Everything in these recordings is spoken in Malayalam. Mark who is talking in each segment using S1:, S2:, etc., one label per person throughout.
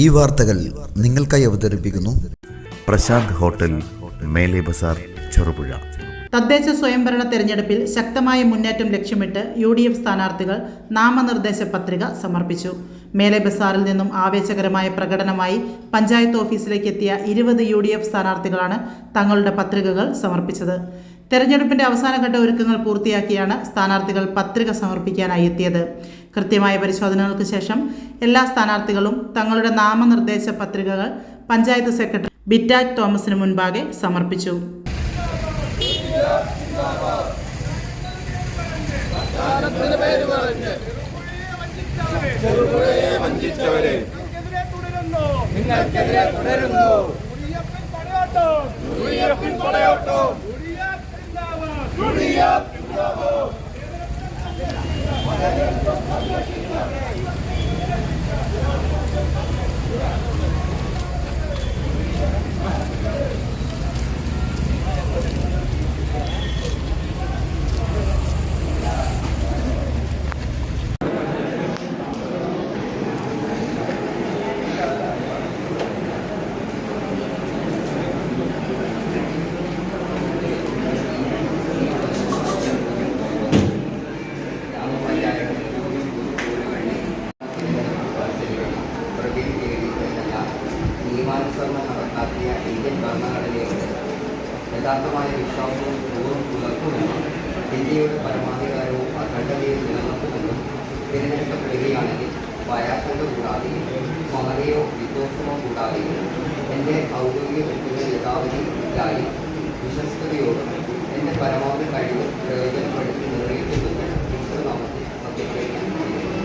S1: ഈ വാർത്തകൾ നിങ്ങൾക്കായി അവതരിപ്പിക്കുന്നു
S2: പ്രശാന്ത് ഹോട്ടൽ മേലെ ബസാർ ചെറുപുഴ.
S3: തദ്ദേശ സ്വയംഭരണ തെരഞ്ഞെടുപ്പിൽ ശക്തമായ മുന്നേറ്റം ലക്ഷ്യമിട്ട് യു ഡി എഫ് സ്ഥാനാർത്ഥികൾ നാമനിർദ്ദേശ പത്രിക സമർപ്പിച്ചു. മേലെ ബസാറിൽ നിന്നും ആവേശകരമായ പ്രകടനമായി പഞ്ചായത്ത് ഓഫീസിലേക്ക് എത്തിയ ഇരുപത് യു ഡി എഫ് സ്ഥാനാർത്ഥികളാണ് തങ്ങളുടെ പത്രികകൾ സമർപ്പിച്ചത്. തെരഞ്ഞെടുപ്പിന്റെ അവസാനഘട്ട ഒരുക്കങ്ങൾ പൂർത്തിയാക്കിയാണ് സ്ഥാനാർത്ഥികൾ പത്രിക സമർപ്പിക്കാനായി എത്തിയത്. കൃത്യമായ പരിശോധനകൾക്ക് ശേഷം എല്ലാ സ്ഥാനാർത്ഥികളും തങ്ങളുടെ നാമനിർദ്ദേശ പത്രികകൾ പഞ്ചായത്ത് സെക്രട്ടറി ബിറ്റാജ് തോമസിന് മുൻപാകെ സമർപ്പിച്ചു.
S4: നിങ്ങൾക്കെതിരെ തുടരുന്നു. നിങ്ങൾക്കെതിരെ തുടരുന്നു പടയോട്ടം
S5: യഥാർത്ഥമായ വിശ്വാസവും പൂർവം പുലർത്തുമെന്നും ഇന്ത്യയുടെ പരമാധികാരവും അഖണ്ഡതയും നിലനിർത്തുമെന്നും തിരഞ്ഞെടുക്കപ്പെടുകയാണെങ്കിൽ ഭയാശങ്ക കൂടാതെയും മഹതയോ വിദ്വേഷമോ കൂടാതെയും എന്റെ ഔദ്യോഗിക വ്യക്തികൾ ഇല്ലായി വിശ്വസ്തയോടും എന്റെ പരമാവധി കഴിവ് പ്രയോജനപ്പെടുത്തി നിർവഹിക്കുമെന്ന് ഈശ്വരനാമത്തിൽ സത്യപ്രതിജ്ഞ ചെയ്യുന്നു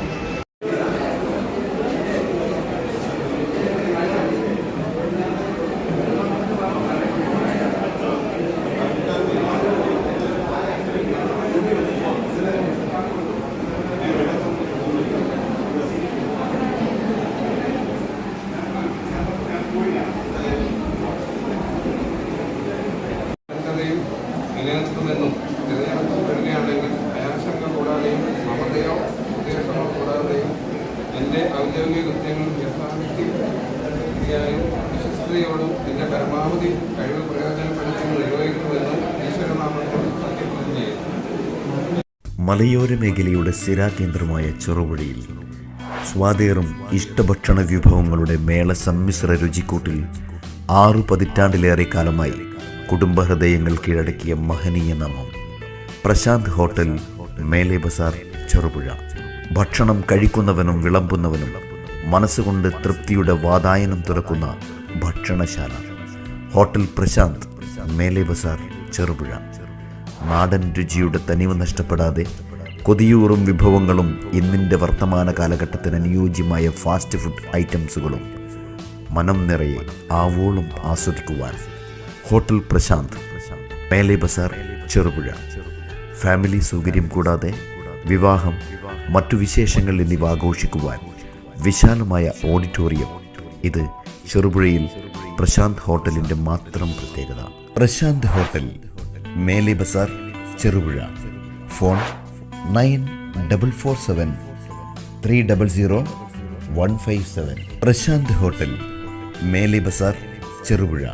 S6: വ്യക്തതയും നിലനിർത്തുമെന്നും തിരഞ്ഞെടുപ്പ് വരികയാണെങ്കിൽ ഭയാശങ്ക കൂടാതെയും മമതയോ ഉദ്ദേശമോ കൂടാതെയും എന്റെ ഔദ്യോഗിക കൃത്യങ്ങൾ യഥാർത്ഥിയായും വിശ്വസ്തയോടും എന്റെ പരമാവധി കഴിവ് പ്രയോജനപ്പെടുത്തി നിർവഹിക്കുമെന്നും ഈശ്വരനാമത്തിൽ സത്യപ്രതിജ്ഞ ചെയ്യുന്നു.
S2: മലയോര മേഖലയുടെ സ്ഥിരാകേന്ദ്രമായ ചെറുവഴിയിൽ സ്വാതേറും ഇഷ്ടഭക്ഷണ വിഭവങ്ങളുടെ മേള സമ്മിശ്ര രുചിക്കൂട്ടിൽ ആറു പതിറ്റാണ്ടിലേറെ കാലമായി കുടുംബഹൃദയങ്ങൾ കീഴടക്കിയ മഹനീയ നാമം. പ്രശാന്ത് ഹോട്ടൽ മേലെ ബസാർ ചെറുപുഴ. ഭക്ഷണം കഴിക്കുന്നവനും വിളമ്പുന്നവനും മനസ്സുകൊണ്ട് തൃപ്തിയുടെ വാതായനം തുറക്കുന്ന ഭക്ഷണശാല. ഹോട്ടൽ പ്രശാന്ത് മേലെ ബസാർ ചെറുപുഴ. നാടൻ രുചിയുടെ തനിവ് നഷ്ടപ്പെടാതെ കൊതിയൂറും വിഭവങ്ങളും ഇന്നിന്റെ വർത്തമാന കാലഘട്ടത്തിന് അനുയോജ്യമായ ഫാസ്റ്റ് ഫുഡ് ഐറ്റംസുകളും മനം നിറയെ ആവോളം ആസ്വദിക്കുവാൻ ഹോട്ടൽ പ്രശാന്ത് മേലെ ബസാർ ചെറുപുഴ. ഫാമിലി സൗകര്യം കൂടാതെ വിവാഹം മറ്റു വിശേഷങ്ങൾ എന്നിവ ആഘോഷിക്കുവാൻ വിശാലമായ ഓഡിറ്റോറിയം. ഇത് ചെറുപുഴയിൽ പ്രശാന്ത് ഹോട്ടലിന്റെ മാത്രം പ്രത്യേകത. പ്രശാന്ത് ഹോട്ടൽ മേലെ Bazar Cherupuzha. Phone nine double four seven three double zero one five seven. Prashanth hotel മേലെ ബസാർ ചെറുപുഴ.